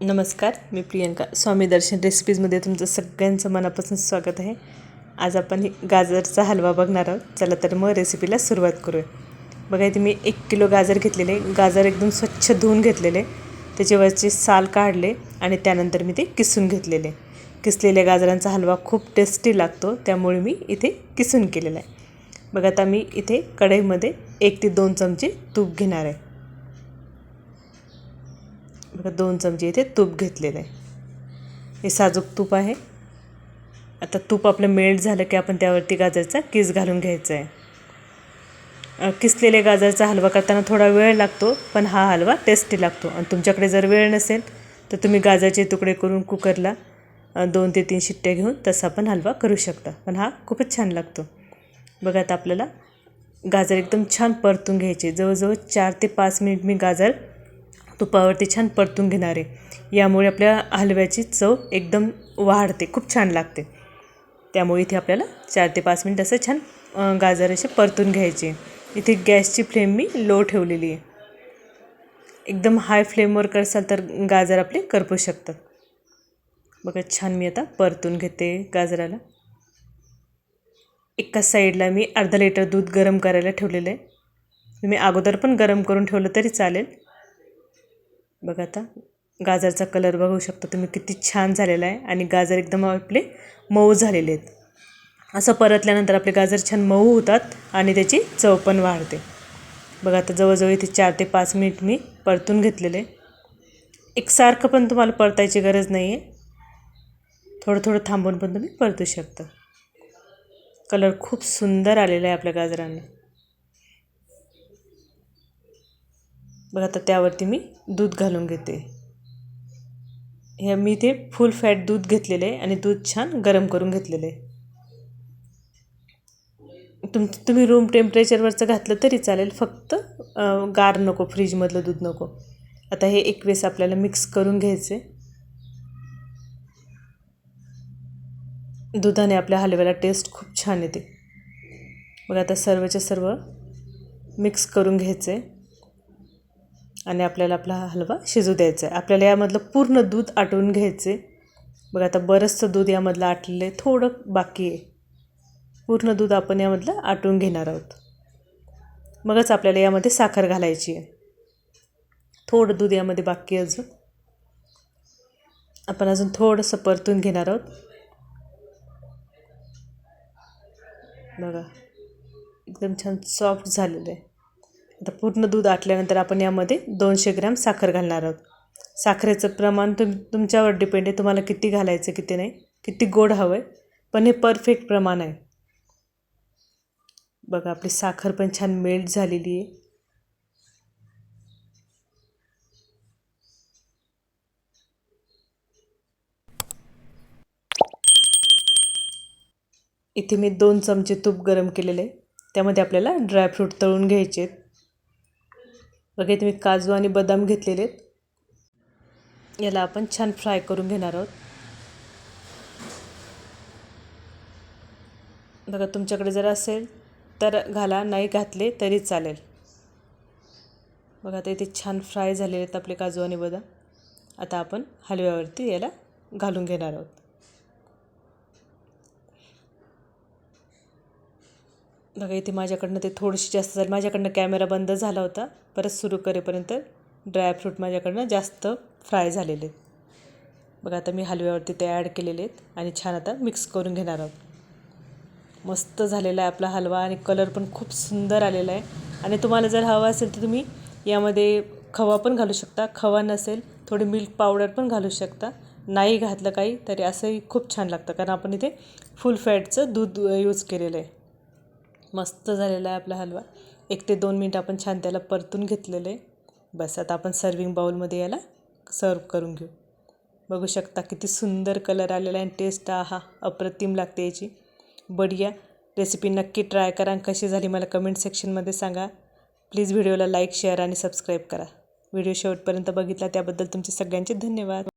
नमस्कार मी प्रियंका. स्वामी दर्शन रेसिपीजमध्ये तुमचं सगळ्यांचं मनापासून स्वागत आहे. आज आपण गाजरचा हलवा बघणार आहोत. चला तर मग रेसिपीला सुरुवात करूया. बघा इथे मी एक किलो गाजर घेतलेले. गाजर एकदम स्वच्छ धुवून घेतलेले. त्याच्यावरचे साल काढले आणि त्यानंतर मी ते किसून घेतलेले. किसलेल्या गाजरांचा हलवा खूप टेस्टी लागतो. त्यामुळे मी इथे किसून केलेला आहे. बघा आता मी इथे कढईमध्ये एक ते दोन चमचे तूप घेणार आहे. बघा दोन चमचे इथे तूप घेतलेलं आहे. हे साजूक तूप आहे. आता तूप आपलं मेल्ट झालं की आपण त्यावरती गाजरचा किस घालून घ्यायचा आहे किसलेल्या गाजरचा हलवा करताना थोडा वेळ लागतो पण हा हलवा टेस्टी लागतो. आणि तुमच्याकडे जर वेळ नसेल तर तुम्ही गाजरचे तुकडे करून कुकरला दोन ते तीन शिट्ट्या घेऊन तसा पण हलवा करू शकता. पण हा खूपच छान लागतो. बघा आता आपल्याला गाजर एकदम छान परतून घ्यायचे. जवळजवळ चार ते पाच मिनिट मी गाजर तुपावरती छान परतून घेणार आहे. यामुळे आपल्या हलव्याची चव एकदम वाढते खूप छान लागते. त्यामुळे इथे आपल्याला चार ते पाच मिनिट असं छान गाजर असे परतून घ्यायचे इथे गॅसची फ्लेम मी लो ठेवलेली आहे. एकदम हाय फ्लेमवर करसाल तर गाजर आपले करपू शकतात. बघा छान मी आता परतून घेते गाजराला. एका साईडला मी अर्धा लिटर दूध गरम करायला ठेवलेलं आहे. तुम्ही अगोदर पण गरम करून ठेवलं तरी चालेल. बघा आता गाजरचा कलर बघू शकता तुम्ही किती छान झालेला आहे. आणि गाजर एकदम आपले मऊ झालेले आहेत. असं परतल्यानंतर आपले गाजर छान मऊ होतात आणि त्याची चव पण वाढते. बघा आता जवळजवळ इथे चार ते पाच मिनिट मी परतून घेतलेले. एकसारखं पण तुम्हाला परतायची गरज नाही आहे थोडं थोडं थांबून पण तुम्ही परतू शकता. कलर खूप सुंदर आलेला आहे आपल्या गाजरांना. बघा आता त्यावरती मी दूध घालून घेते. हे मी ते फुल फॅट दूध घेतलेलं आहे आणि दूध छान गरम करून घेतलेलं आहे. तुम तुम्ही रूम टेम्परेचरवरचं घातलं तरी चालेल फक्त गार नको फ्रीजमधलं दूध नको. आता हे एक वेळेस आपल्याला मिक्स करून घ्यायचे दुधाने आपल्या हलव्याला टेस्ट खूप छान येते. बघा आता सर्वच्या सर्व मिक्स करून घ्यायचं आहे आणि आपल्याला आपला हलवा शिजू द्यायचा आहे. आपल्याला यामधलं पूर्ण दूध आटवून घ्यायचे बघा आता बरंचसं दूध यामधलं आटलेलं आहे. थोडं बाकी आहे. पूर्ण दूध आपण यामधलं आटवून घेणार आहोत. मगच आपल्याला यामध्ये साखर घालायची आहे. थोडं दूध यामध्ये बाकी अजून. आपण अजून थोडंसं परतून घेणार आहोत. बघा एकदम छान सॉफ्ट झालेलं आहे. आता पूर्ण दूध आटल्यानंतर आपण यामध्ये दोनशे ग्रॅम साखर घालणार आहोत. साखरेचं प्रमाण तुम तुमच्यावर डिपेंड आहे तुम्हाला किती घालायचं किती नाही. किती गोड हवं आहे पण हे परफेक्ट प्रमाण आहे. बघा आपली साखर पण छान मेल्ट झालेली आहे. इथे मी दोन चमचे तूप गरम केलेले त्यामध्ये आपल्याला ड्रायफ्रूट तळून घ्यायचे आहेत. बघा तुम्ही काजू आणि बदाम घेतलेले आहेत. याला आपण छान फ्राय करून घेणार आहोत. बघा तुमच्याकडे जर असेल तर घाला नाही घातले तरी चालेल. बघा आता इथे छान फ्राय झालेले आहेत आपले काजू आणि बदाम. आता आपण हलव्यावरती याला घालून घेणार आहोत. बघा इथे माझ्याकडनं ते थोडीशी जास्त झाली. माझ्याकडनं कॅमेरा बंद झाला होता. परत सुरू करेपर्यंत ड्रायफ्रूट माझ्याकडनं जास्त फ्राय झालेले आहेत. बघा आता मी हलव्यावरती ते ॲड केलेले आहेत आणि छान आता मिक्स करून घेणार आहोत. मस्त झालेला आहे आपला हलवा आणि कलर पण खूप सुंदर आलेला आहे. आणि तुम्हाला जर हवा असेल तर तुम्ही यामध्ये खवा पण घालू शकता. खवा नसेल थोडी मिल्क पावडर पण घालू शकता. नाही घातलं काही तरी असंही खूप छान लागतं. कारण आपण इथे फुल फॅटचं दूध यूज केलेलं आहे. मस्त झालेला आहे आपला हलवा. एक ते दोन मिनटं आपण छान त्याला परतून घेतलेलं. आहे बस आता आपण सर्विंग बाऊलमध्ये याला सर्व करून घेऊ. बघू शकता किती सुंदर कलर आलेला आहे आणि टेस्ट आहा अप्रतिम लागते याची. बढिया. रेसिपी नक्की ट्राय करा आणि कशी झाली मला कमेंट सेक्शनमध्ये सांगा. प्लीज व्हिडिओला लाईक शेअर आणि सबस्क्राईब करा. व्हिडिओ शेवटपर्यंत बघितला त्याबद्दल तुमचे सगळ्यांचे धन्यवाद.